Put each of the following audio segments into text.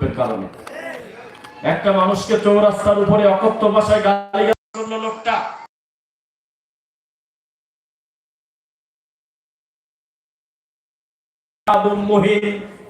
দ্রব্যের কারণে। একটা মানুষকে চৌরাস্তার উপরে অকথ্য ভাষায় গালি করল লোকটা।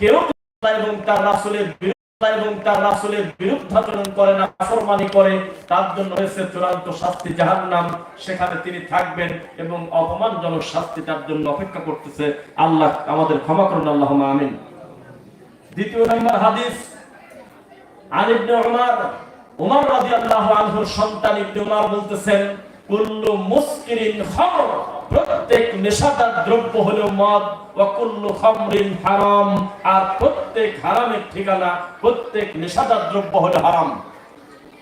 কেউ এবং তার রাসূলের এবং তার রাসূলের বিরুদ্ধাচরণ করে না করে, তার জন্য রয়েছে চূড়ান্ত শাস্তি জাহান্নাম। সেখানে তিনি থাকবেন এবং অপমানজনক শাস্তি তার জন্য অপেক্ষা করতেছে। আল্লাহ আমাদের ক্ষমা করুন আল্লাহ আমিন। দ্বিতীয় নম্বর হাদিস ইবনে উমর উমর রাদিয়াল্লাহু আনহুর সন্তান ইবনে উমর বলতেছেন, কুল্লু মুসকিরিন খামর প্রত্যেক নেশাদার দ্রব্য হলো মদ, ওয়া কুল্লু খামরিন হারাম আর প্রত্যেক হারামের ঠিকানা, প্রত্যেক নেশাদার দ্রব্য হলো হারাম।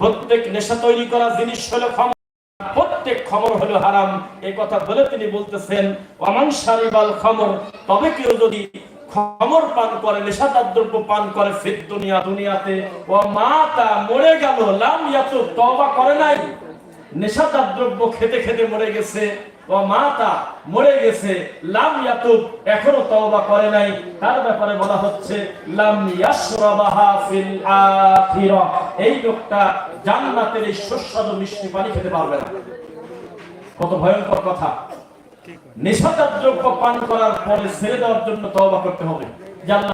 প্রত্যেক নেশা তৈরি করা জিনিস হলো খামর, প্রত্যেক খমর হলো হারাম। এই কথা বলে তিনি বলতেছেন অমান সারিবাল খমর তবে কেউ যদি খমর পান করে, নেশাদার দ্রব্য পান করে ফির দুনিয়া, দুনিয়াতে। ও মাতা মরে গেল, লাম ইয়াতু, তওবা করে নাই। নেশাদার দ্রব্য খেতে খেতে মরে গেছে। ও মাতা মরে গেছে, লাম ইয়াতুব এখনও তওবা করে নাই। তার ব্যাপারে বলা হচ্ছে, লাম ইয়াশরাবাহা ফিল আখিরা। এই লোকটা জান্নাতের এই সুস্বাদু মিষ্টি পানি খেতে পারবে না। কত ভয়ঙ্কর কথা। নেশাদার দ্রব্য পান করার পরে ছেড়ে দেওয়ার জন্য তওবা করতে হবে।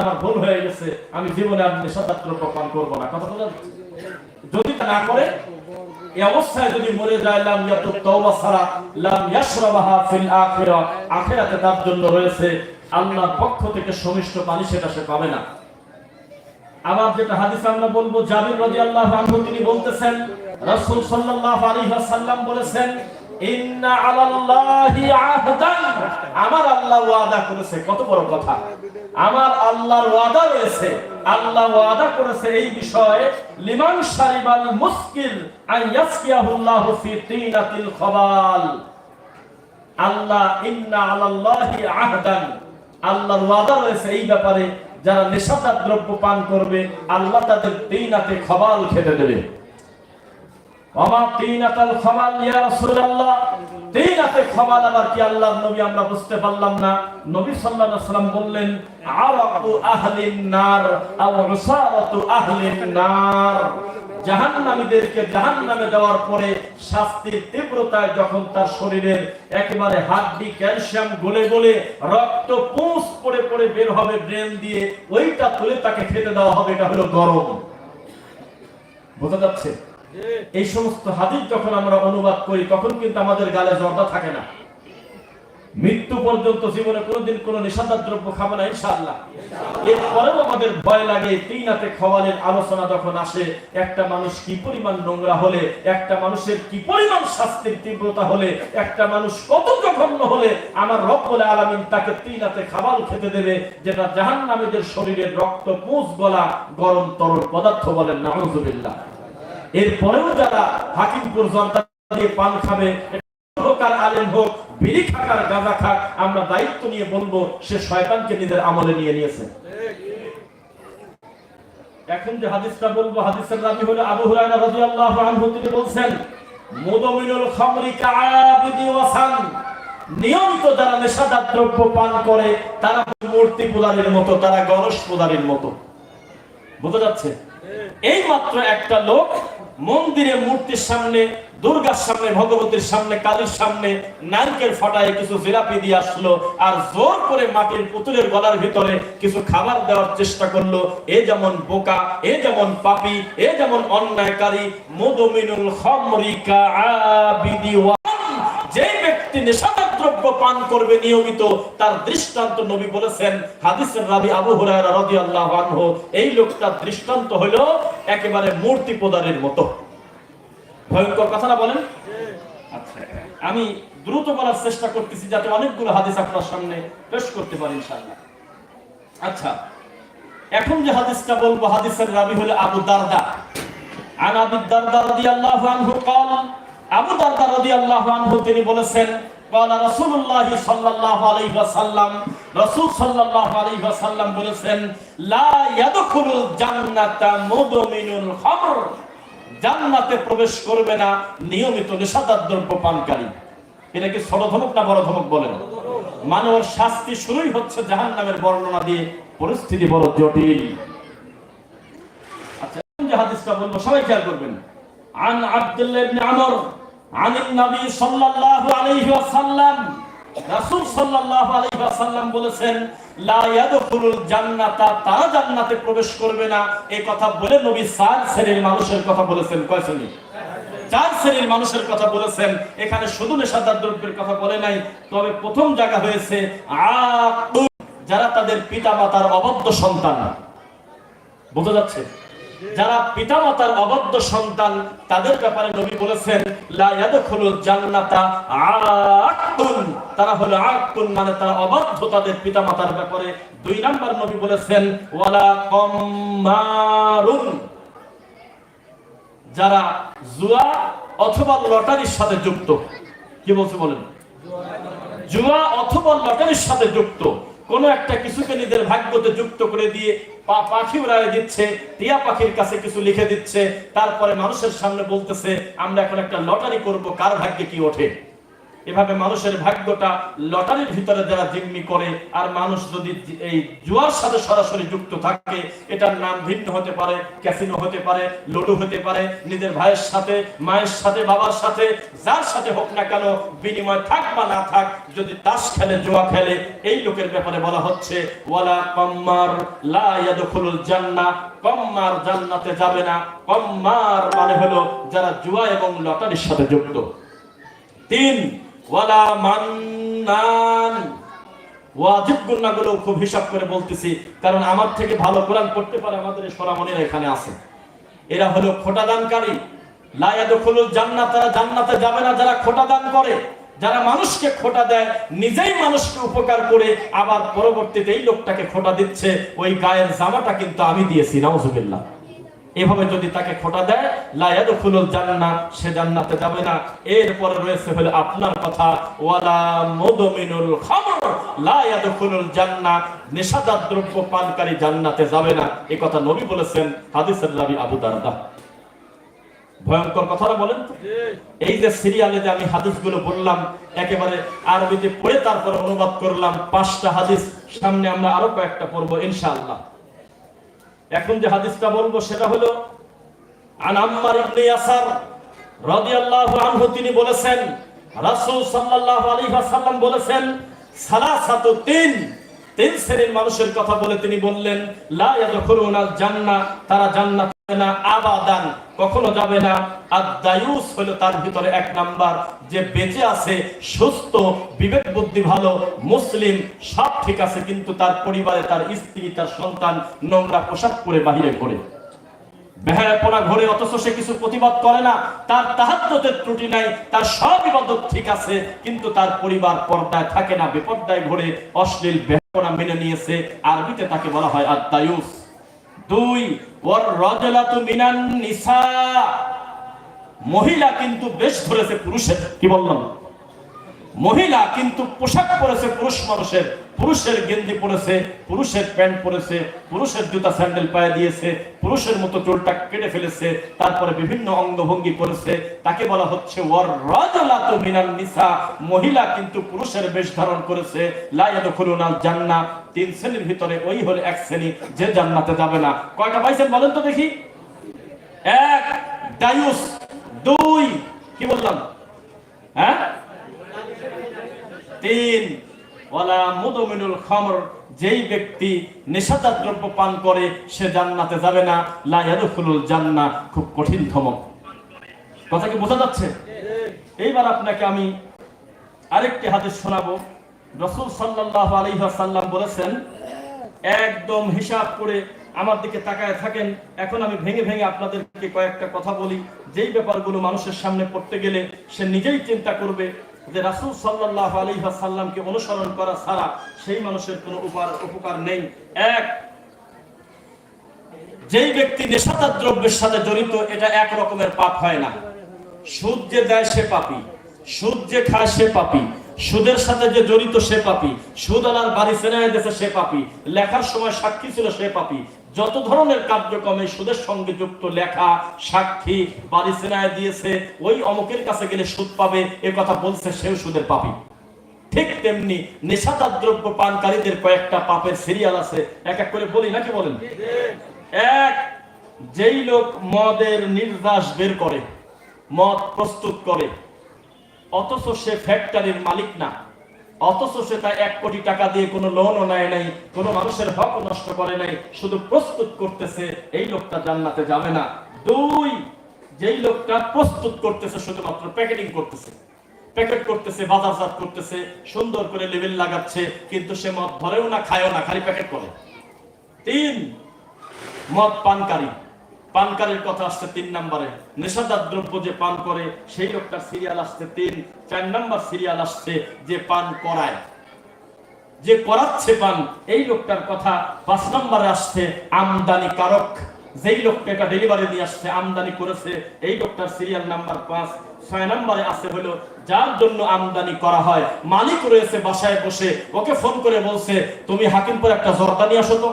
আমার ভুল হয়ে গেছে, আমি জীবনে আর নেশাদার দ্রব্য পান না। কথা যদি তা না করে এই অবস্থায় যদি মরে যায়, লাম তওবা লাম ইয়াশরাবাহা ফিল আখিরা, আখিরাতে তার জন্য রয়েছে আল্লাহর পক্ষ থেকে সমিষ্ট পানি, সেটা সে পাবে না। আবার যেটা হাদিস আমরা বলব, জাবির রাদিয়াল্লাহু আনহু, তিনি বলতেছেন, রাসূল সাল্লাল্লাহু আলাইহি ওয়াসাল্লাম বলেছেন আমার আল্লাহ ওয়াদা করেছে। কত বড় কথা। আমার আল্লাহর ওয়াদা রয়েছে। আল্লাহ ওয়াদা করেছে এই বিষয়ে, লিমান শারিবাল মুসকিল আন ইয়াসকিয়াহুল্লাহু ফি তিনাতিল খাবাল। আল্লাহ ইন্না আলাল্লাহি আহদান। আল্লাহর ওয়াদা রয়েছে এই ব্যাপারে, যারা নেশাদার দ্রব্য পান করবে, আল্লাহ তাদের তিনাতে খবাল খেতে দেবে। আমা তিনাতাল খবাল ইয়া রাসূলুল্লাহ। তিনাতে খবাল আবার কি আল্লাহর নবী আমরা বুঝতে পারলাম না। নবী সাল্লাল্লাহু আলাইহি বললেন, আরাকু আহলিন নার আও উসারাতু আহলিন নার। জাহান্নামীদেরকে জাহান্নামে দেওয়ার পরে শাস্তির তীব্রতায় যখন তার শরীরের একেবারে হাড্ডি, ক্যালসিয়াম গলে গলে রক্ত পুঁস পড়ে পড়ে বের হবে ব্রেন দিয়ে, ওইটা তুলে তাকে খেতে দেওয়া হবে, এটা হলো গরম। বোঝা যাচ্ছে? এই সমস্ত হাদিস যখন আমরা অনুবাদ করি, তখন কিন্তু আমাদের গালে জর্দা থাকে না। মৃত্যু পর্যন্ত জীবনে কোনোদিন কোনো নেশাদার দ্রব্য খাবে না, ইনশাআল্লাহ। এরপরেও আমাদের ভয় লাগে তিনাতে খওয়ালের আলোচনা যখন আসে, একটা মানুষ কি পরিমাণ নোংরা হলে, একটা মানুষের কি পরিমাণ শাস্তির তীব্রতা হলে, একটা মানুষ কত জঘন্য হলে, আমার রব্বুল আলামিন তাকে তিনাতে খাবার খেতে দেবে, যেটা জাহান্নামীদের শরীরের রক্ত, পুঁজ গলা গরম তরল পদার্থ বলেন, নাউজুবিল্লাহ। এরপরেও যারা হাকিমপুর জনতা দিয়ে পান খাবে আলেম হোক, বিড়ি গাঁজা খাক, আমরা দায়িত্ব নিয়ে বলব, সে শয়তানকে নিজের আমলে নিয়ে নিয়েছে। এখন যে হাদিসটা বলব, হাদিসের রাবি হলো আবু তিনি বলছেন খামরি ওয়াসান। নিয়মিত যারা নেশাদার দ্রব্য পান করে, তারা মূর্তি পূজারীর মতো, তারা গণেশ পূজারীর মতো। বোঝা যাচ্ছে? এই মাত্র একটা লোক মন্দিরে মূর্তির সামনে, দুর্গার সামনে, ভগবতীর সামনে, কালীর সামনে নারকেল ফাটায় কিছু জিলাপি দিয়ে আসলো আর জোর করে মাটির পুতুলের গলার ভিতরে কিছু খাবার দেওয়ার চেষ্টা করল। এ যেমন বোকা, এ যেমন পাপি, এ যেমন অন্যায়কারী মুদমিনুল খমরিকা আবিদি যে ব্যক্তি নেশাদার দ্রব্য পান করবে নিয়মিত তার দৃষ্টান্ত নবী বলেছেন হাদিসের রাবি আবু হুরায়রা রাদিয়াল্লাহু আনহু এই লোকটার দৃষ্টান্ত হলো একেবারে মূর্তি প্রদানের মতো ভয়ঙ্কর কথা না বলেন আচ্ছা আমি দ্রুত বলার চেষ্টা করতেছি যাতে অনেকগুলো হাদিস আপনার সামনে পেশ করতে পারি ইনশাআল্লাহ আচ্ছা এখন যে হাদিসটা বলবো হাদিসের রাবি হলো আবু দারদা আন আবু দারদা রাদিয়াল্লাহু আনহু قال আবু দারদা রাদিয়াল্লাহু আনহু তিনি বলেছেন قال رسول الله صلى الله عليه وسلم রাসূল সাল্লাল্লাহু আলাইহি ওয়াসাল্লাম বলেছেন লা ইয়াদখুলুল জান্নাতা মুদমিনুল খামর জান্নাতে প্রবেশ করবে না নিয়মিত নেশাদার দ্রব্য পানকারী এটা কি ছোট ধমক না বড় ধমক বলেন মানে ওর শাস্তি শুরুই হচ্ছে জাহান্নামের বর্ণনা দিয়ে পরিস্থিতি বড় জটিল হাদিসটা বলবো সবাই খেয়াল করবেন আন আব্দুল্লাহ ইবনে আমর عن বলেছেন তারা জান্নাতে প্রবেশ করবে না। এই কথা বলে নবী চার শ্রেণির মানুষের কথা বলেছেন। কয় শ্রেণি চার শ্রেণির মানুষের কথা বলেছেন। এখানে শুধু নেশাদার দ্রব্যের কথা বলে নাই, তবে প্রথম জায়গা হয়েছে যারা তাদের পিতা মাতার অবদ্ধ সন্তান। বোঝা যাচ্ছে? যারা পিতামাতার অবদ্ধ সন্তান, তাদের ব্যাপারে নবী বলেছেন জান্নাতা তারা হলো আকুন মানে তারা অবাধ্য তাদের ব্যাপারে। দুই নাম্বার নবী বলেছেন, ওয়ালা যারা জুয়া অথবা লটারির সাথে যুক্ত। কি বলছে বলেন? জুয়া অথবা লটারির সাথে যুক্ত। কোন একটা কিছুকে নিজের ভাগ্যতে যুক্ত করে দিয়ে পা- পাখি উড়ায় দিচ্ছে, টিয়া পাখির কাছে কিছু লিখে দিচ্ছে, তারপরে মানুষের সামনে বলতেছে, আমরা এখন একটা লটারি করব, কার ভাগ্যে কি ওঠে? এভাবে মানুষের ভাগ্যটা লটারির ভিতরে যারা জিম্মি করে, আর মানুষ যদি এই জুয়ার সাথে সরাসরি যুক্ত থাকে, এটার নাম ভিন্ন হতে পারে, ক্যাসিনো হতে পারে, লুডু হতে পারে, নিজের ভাইয়ের সাথে, মায়ের সাথে, বাবার সাথে, যার সাথে হোক না কেন, বিনিময় থাক বা না থাক, যদি তাস খেলে, জুয়া খেলে, এই লোকের ব্যাপারে বলা হচ্ছে, ওয়ালা কম্মার লা জান্নাহ কম্মার জান্নাতে যাবে না। কম্মার মানে হলো যারা জুয়া এবং লটারির সাথে যুক্ত। তিন ওয়ালা মান্নান। ওয়াজিব খুব হিসাব করে বলতেছি, কারণ আমার থেকে ভালো কোরআন পড়তে পারে আমাদের সোনামণিরা এখানে আছে। এরা হলো খোটা দানকারী। লা ইয়াদখুলুল জান্নাত, তারা জান্নাতে যাবে না, যারা খোটা দান করে। যারা মানুষকে খোটা দেয়, নিজেই মানুষকে উপকার করে, আবার পরবর্তীতে এই লোকটাকে খোটা দিচ্ছে, ওই গায়ের জামাটা কিন্তু আমি দিয়েছি, নাউজুবিল্লাহ। এভাবে যদি তাকে খোটা দেয়, লা ইয়াদখুলুল জান্নাহ সে জান্নাতে যাবে না। এরপরে রয়েছে হলো আপনার কথা, ওয়ালা মুদমিনুল খামর, লা ইয়াদখুলুল জান্নাহ নেশাদার দ্রব্য পানকারী জান্নাতে যাবে না। এই কথা নবী বলেছেন হাদিসের রাবি আবু দারদা। ভয়ঙ্কর কথাটা বলেন এই যে সিরিয়ালে যে আমি হাদিসগুলো বললাম, একেবারে আরবিতে পড়ে তারপরে অনুবাদ করলাম, পাঁচটা হাদিস, সামনে আমরা আরও কয়েকটা পড়ব, ইনশাআল্লাহ। এখন যে হাদিসটা বলব সেটা হলো, আন আম্মার ইবনে ইয়াসার রাদিয়াল্লাহু আনহু তিনি বলেছেন, রাসূল সাল্লাল্লাহু আলাইহি ওয়াসাল্লাম বলেছেন, সালাসাতু তিন তিন শ্রেণির মানুষের কথা বলে তিনি বললেন, লা ইয়াদখুলুনাল জান্নাহ তারা জান্নাত না, আবাদান, কখনো যাবে না। আর দায়ুস হলো তার ভিতরে এক নাম্বার, যে বেঁচে আছে, সুস্থ, বিবেক বুদ্ধি ভালো, মুসলিম, সব ঠিক আছে, কিন্তু তার পরিবারে তার স্ত্রী, তার সন্তান নোংরা পোশাক পরে বাহিরে ঘরে। সে কিছু প্রতিবাদ করে না। তার ত্রুটি নাই, তার সব ঠিক আছে, কিন্তু তার পরিবার থাকে না মেনে নিয়েছে। আরবিতে তাকে বলা হয় আদ-দায়ুস। দুই ওর রজলাতু মিনান নিসা। মহিলা কিন্তু বেশ ধরেছে পুরুষের কি বললাম? মহিলা কিন্তু পোশাক পরেছে, পুরুষ মানুষের। পুরুষের গেঞ্জি পরেছে, পুরুষের প্যান্ট পরেছে, পুরুষের জুতা স্যান্ডেল পায়ে দিয়েছে, পুরুষের মতো চুলটা কেটে ফেলেছে, তারপরে বিভিন্ন অঙ্গভঙ্গি করেছে তাকে বলা হচ্ছে নিসা। মহিলা কিন্তু পুরুষের বেশ ধারণ করেছে। লা ইয়াদখুলুনাল জান্নাহ তিন শ্রেণির ভিতরে ওই হলো এক শ্রেণি, যে জান্নাতে যাবে না। কয়টা পাইছেন বলেন তো দেখি? এক, ডায়ুস, দুই, কি বললাম? হ্যাঁ? তিন খামর, যেই ব্যক্তি নেশাদার দ্রব্য পান করে, সে জান্নাতে যাবে না। লা ইয়াদখুলুল জান্নাহ খুব কঠিন ধমক। কথা কি বোঝা যাচ্ছে? এইবার আপনাকে আমি আরেকটি হাদিস শোনাবো। রাসূল সাল্লাল্লাহু আলাইহি ওয়াসাল্লাম বলেছেন, একদম হিসাব করে আমার দিকে তাকায় থাকেন। এখন আমি ভেঙে ভেঙে আপনাদেরকে কয়েকটা কথা বলি। যেই ব্যাপারগুলো মানুষের সামনে পড়তে গেলে সে নিজেই চিন্তা করবে যে রাসূল সাল্লাল্লাহু আলাইহি ওয়াসাল্লামকে অনুসরণ করা ছাড়া সেই মানুষের কোনো উপকার উপকার নেই। এক, যেই ব্যক্তি নেশাদার দ্রব্যের সাথে জড়িত, এটা এক রকমের পাপ হয় না। সুদ যে দেয় সে পাপি, সুদ যে খায় সে পাপি, সুদের সাথে যে জড়িত সে পাপী, সুদ আলার বাড়ি সেনায় দেশে সে পাপী, লেখার সময় সাক্ষী ছিল সে পাপী যত ধরনের কার্যক্রমে সুদের সঙ্গে যুক্ত লেখা, সাক্ষী, বাড়ি সেনায় দিয়েছে, ওই অমুকের কাছে গেলে সুদ পাবে, এ কথা বলছে, সেও সুদের পাপী। ঠিক তেমনি নেশাদার দ্রব্য পানকারীদের কয়েকটা পাপের সিরিয়াল আছে। এক এক করে বলি, নাকি বলেন? এক, যেই লোক মদের নির্যাস বের করে, মদ প্রস্তুত করে, অথচ সে ফ্যাক্টরির মালিক না। অথচ সে তা এক কোটি টাকা দিয়ে কোনো লোনও নেয় নাই, কোনো মানুষের হক নষ্ট করে নাই, শুধু প্রস্তুত করতেছে, এই লোকটা জান্নাতে যাবে না। দুই, যেই লোকটা প্রস্তুত করতেছে, শুধুমাত্র প্যাকেটিং করতেছে প্যাকেট করতেছে, বাজারজাত করতেছে, সুন্দর করে লেবেল লাগাচ্ছে, কিন্তু সে মদ ধরেও না, খায়ও না, খালি প্যাকেট করে। তিন, মদ পানকারী। পানকারীর কথা আসছে তিন নম্বরে। নেশাদার দ্রব্য যে পান করে, সেই লোকটার সিরিয়াল আসছে তিন, চার নম্বর সিরিয়াল আসছে যে পান করায়। যে করাচ্ছে পান, এই লোকটার কথা পাঁচ নম্বরে আসছে আমদানি কারক। যেই লোকটা এটা ডেলিভারি নিয়ে আসছে, আমদানি করেছে, এই লোকটার সিরিয়াল নাম্বার পাঁচ, ছয় নম্বরে আছে হলো, যার জন্য আমদানি করা হয়। মালিক রয়েছে বাসায় বসে, ওকে ফোন করে বলছে, তুমি হাকিমপুর একটা জর্দা নিয়ে আসো তো।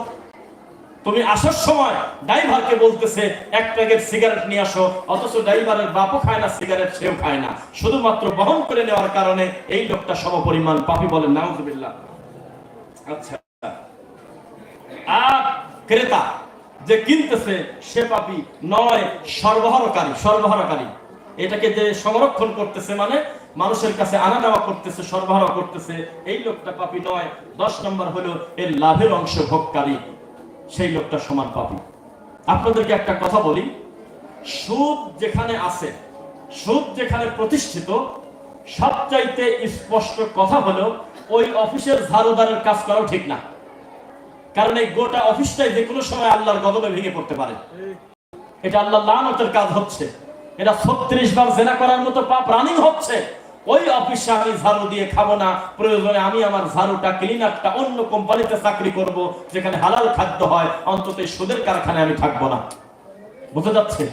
তুমি আসার সময় ড্রাইভারকে বলতেছে, এক প্যাকেট সিগারেট নিয়ে আসো, অথচ ড্রাইভারের বাপও খায় না, সিগারেট সেও খায় না। শুধুমাত্র বহন করে নেওয়ার কারণে এই লোকটা সমপরিমাণ পাপি বলেন নাউজুবিল্লাহ। আচ্ছা। আর ক্রেতা যে কিনতেছে, সে পাপি নয়, সরবরাহকারী সরবরাহকারী। এটাকে যে সংরক্ষণ করতেছে মানে মানুষের কাছে আনা নেওয়া করতেছে, সরবরাহ করতেছে, এই লোকটা পাপি নয়। দশ নম্বর হলো এর লাভের অংশ ভোগকারী। সেই লোকটা সমান পাপি। আপনাদেরকে একটা কথা বলি, সুদ যেখানে আছে, সুদ যেখানে প্রতিষ্ঠিত, সবচাইতে স্পষ্ট কথা হলো, ওই অফিসের ঝাড়ুদারের কাজ করাও ঠিক না। কারণ এই গোটা অফিসটাই যে কোনো সময় আল্লাহর গদবে ভেঙে পড়তে পারে। এটা আল্লাহ লানতের কাজ হচ্ছে। এটা ছত্রিশ বার জেনা করার মতো পাপ রানিং হচ্ছে। ওই অফিসে আমি ঝাড়ু দিয়ে খাব না, প্রয়োজনে আমি আমার ঝাড়ুটা ক্লিনারটা অন্য কোম্পানিতে চাকরি করব, যেখানে হালাল খাদ্য হয়, অন্তত এই সুদের কারখানায় আমি থাকব না। বুঝা যাচ্ছে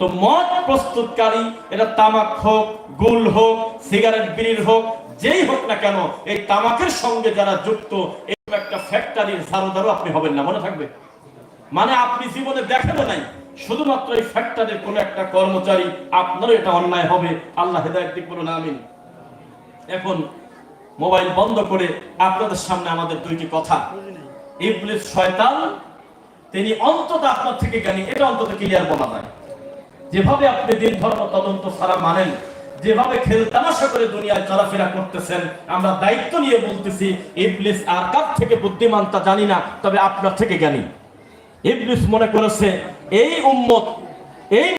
তো মদ প্রস্তুতকারী, এটা তামাক হোক, গুল হোক, সিগারেট, বিড়ির হোক, যেই হোক না কেন, এই তামাকের সঙ্গে যারা যুক্ত, এরকম একটা ফ্যাক্টরির ঝাড়ুদারও আপনি হবেন না, মনে থাকবে? মানে আপনি জীবনে দেখেনও নাই। শুধুমাত্র এই ফ্যাক্টরির কোন একটা কর্মচারী আপনারও এটা অন্যায় হবে। আল্লাহ হেদায়ত দিক বলুন আমিন। এখন মোবাইল বন্ধ করে আপনাদের সামনে আমাদের দুইটি কথা। ইবলিস শয়তান, তিনি অন্তত আপনার থেকে জ্ঞানী, এটা অন্তত ক্লিয়ার বলা যায়। যেভাবে আপনি দিন ধর্ম তদন্ত ছাড়া মানেন, যেভাবে খেল তামাশা করে দুনিয়ায় চলাফেরা করতেছেন, আমরা দায়িত্ব নিয়ে বলতেছি, ইবলিস আর কার থেকে বুদ্ধিমান তা জানি না, তবে আপনার থেকে জ্ঞানী। ইবলিস মনে করেছে এই উম্মত এই